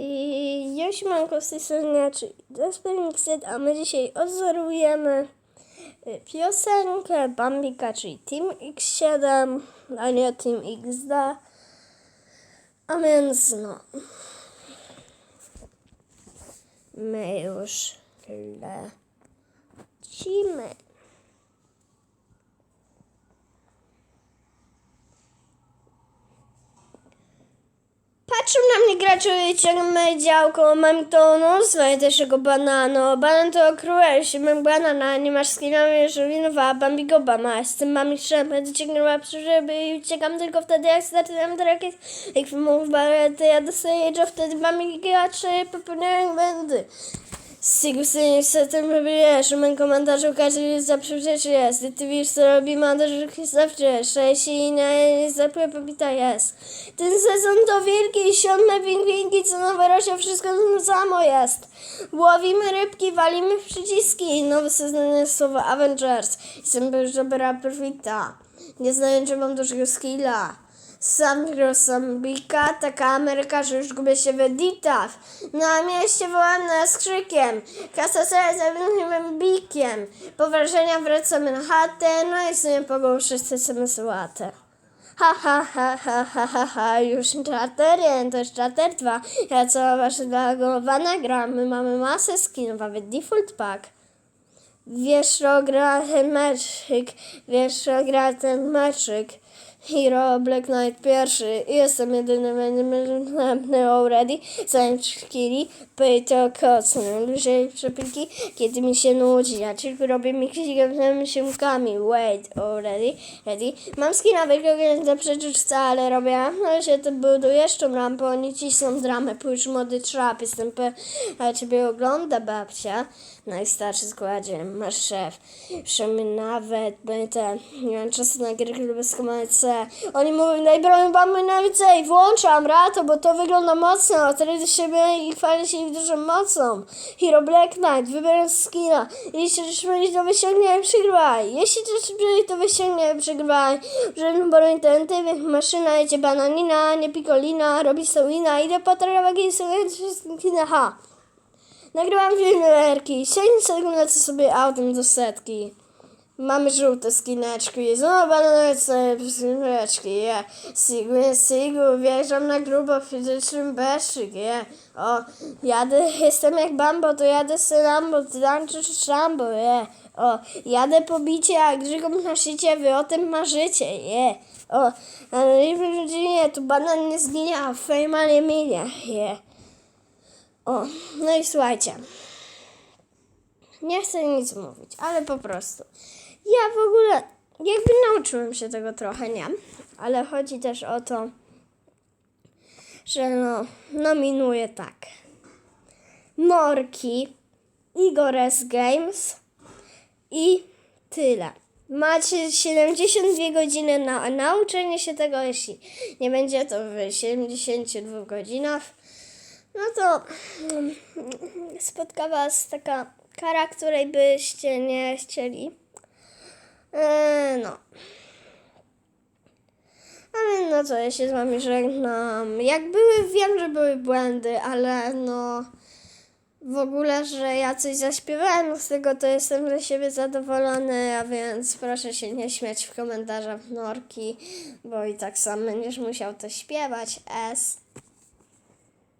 I ja siemanko z tej strony, czyli Desperimixed, a my dzisiaj odzorujemy y, piosenkę Bambika, czyli Team X7, a nie Team XD. A więc no. My już lecimy. Patrzą na mnie gracze, ciągnę działko, mam to no, swoje też jego banano. Banan to okrułeś, mam banana, nie masz skina, wiesz, winowa, Bambi go bama. Jestem mami trzemy, dociągnęła żeby i uciekam tylko wtedy, jak startuję do. Jak wymów barety, ja dostaję że wtedy Bambi gracze, popełniają błędy. Sigusy niestety wiesz, mam komentarzu każdy zawsze przecież jest. Ty wiesz co robi mandarz zawsze. Sześć i nie zapłę pobita jest. Ten sezon to wielki, siódme pingwinki, co nowe rośnie, wszystko to samo jest. Łowimy rybki, walimy w przyciski. Nowy sezon jest słowo Avengers. Jestem żebra perfekta. Nie znaję, czy mam dużego skilla. Sam Rosambika, taka Ameryka, że już gubię się w editach. Na mieście wołam nas krzykiem. Kasa sobie zawiniłem bikiem. Po wrażenia wracamy na chatę, no i sobie pogą wszyscy SMS łatę. Ha, ha, ha, ha, ha, ha, ha, już czarter jeden, to jest czarter dwa. Ja co wasza zagowana gra, my mamy masę skinów, nawet default pack. Wiesz, gra ten meczyk, wiesz, gra ten meczyk. Hero Black Knight pierwszy. Jestem jedynym następny already. Zająć Kiri, to kocny. Ludzie przepilki, kiedy mi się nudzi. Ja tylko robię miksikami siemkami. Wait, already, ready. Mam skina nie przeczyć wcale robię. Ale się to budujesz tą rampę, oni cisną dramę. Pójdź młody trap, jestem pe... A ciebie ogląda babcia. Najstarszy składzie, masz szef. Przemy nawet będę. Nie mam czasu na gry bez komerce. Oni mówią, broń mamy najwięcej. Włączam rato, bo to wygląda mocno. A do siebie i chwalę się ich dużą mocą. Hero Black Knight, wybieram skina. Jeśli też będziesz to wyciągnie, przegrywaj. Jeśli też będziesz to wyciągnie, przegrywaj. Żaden broń ten, ty, maszyna, jedzie bananina, nie pikolina, robi sołina. Idę po trawagi, sobie skina, ha. Nagrywam filmerki, 7 sekund lecę sobie autem do setki. Mamy żółte skineczki, bananece skineczki. Sigu jest sigu, wjeżdżam na grubo fizycznym beszyk, je. O, jadę, jestem jak Bambo, to jadę z Lambo, tańczę szambo, je. O, jadę po bicie, a grzygom na wy o tym marzycie, je. O, ale nie, tu banan nie zginie, a fejma nie minie, je. O, no i słuchajcie. Nie chcę nic mówić, ale po prostu. Ja w ogóle jakby nauczyłem się tego trochę, nie? Ale chodzi też o to, że no, nominuję tak. Norki, Igores Games i tyle. Macie 72 godziny na nauczenie się tego, jeśli nie będzie to w 72 godzinach no to mm, spotka Was taka kara, której byście nie chcieli. Eee, no. Ale no co, ja się z Wami żegnam. Jak były, wiem, że były błędy, ale no w ogóle, że ja coś zaśpiewałem z tego, to jestem ze siebie zadowolony, a więc proszę się nie śmiać w komentarzach Norki, bo i tak sam będziesz musiał to śpiewać. S.